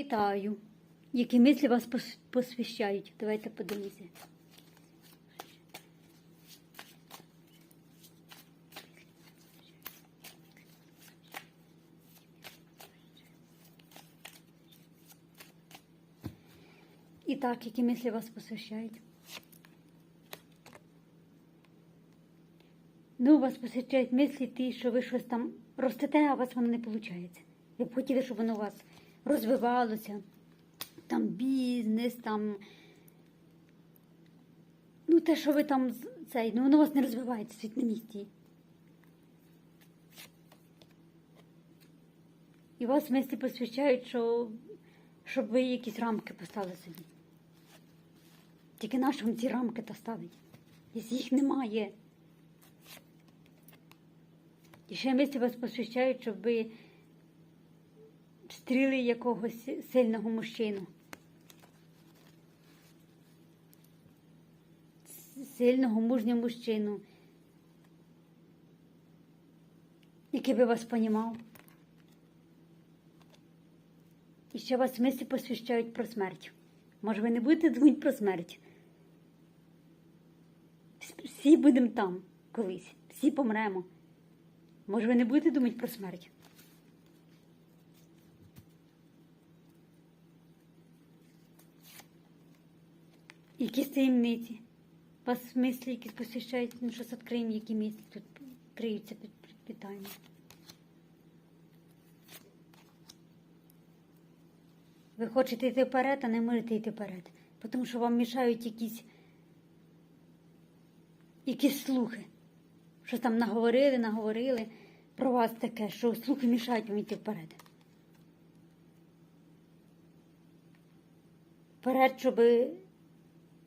Вітаю. Які мислі вас посвящають? Давайте подивимося. І так, які мислі вас посвящають? Ну, вас посвящають мислі ті, що ви щось там ростете, а у вас воно не виходить. Ви б хотіли, щоб воно у вас розвивалося. Там бізнес, там. Ну, те, що ви там цей, ну воно вас не розвивається світ на місці. І вас мислі посвящають, що щоб ви якісь рамки поставили собі. Тільки нащо ці рамки та ставить? Якщо їх немає. І ще мислі вас посвящають, щоб ви стріли якогось сильного мужчину. Сильного, мужнього мужчину, який би вас понімав. І ще вас мислі посвящають про смерть. Може, ви не будете думати про смерть? Всі будемо там колись, всі помремо. Може, ви не будете думати про смерть? Якісь таємниці? Вас мислі якісь посвящають, ну щось відкриємо, які мислі тут криються під питанням. Ви хочете йти вперед, а не можете йти вперед. Тому що вам мішають якісь, якісь слухи. Що там наговорили, наговорили про вас таке, що слухи мішають вам йти вперед. Вперед, щоб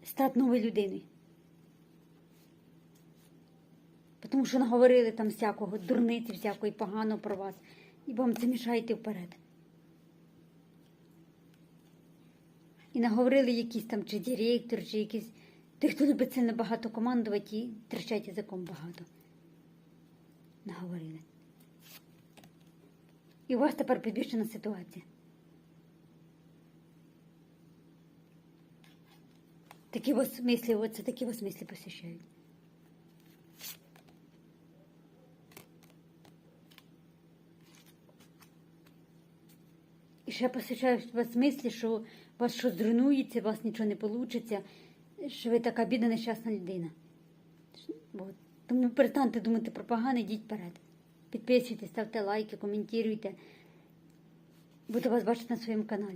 стати новою людиною. Тому що наговорили там всякого, дурниці, всякої поганого про вас. І вам це мішає йти вперед. І наговорили якісь там чи директор, чи якісь. Тих, хто любить сильно багато командувати і трещать язиком багато. Наговорили. І у вас тепер підвищена ситуація. Такі вас мислі, оце такі вас мислі посіщають. І ще посвящають вас мислі, що вас щось зруйнується, у вас нічого не вийде, що ви така бідна нещасна людина. От. Тому перестаньте думати про погане, йдіть вперед. Підписуйтесь, ставте лайки, коментуйте. Буду вас бачити на своєму каналі.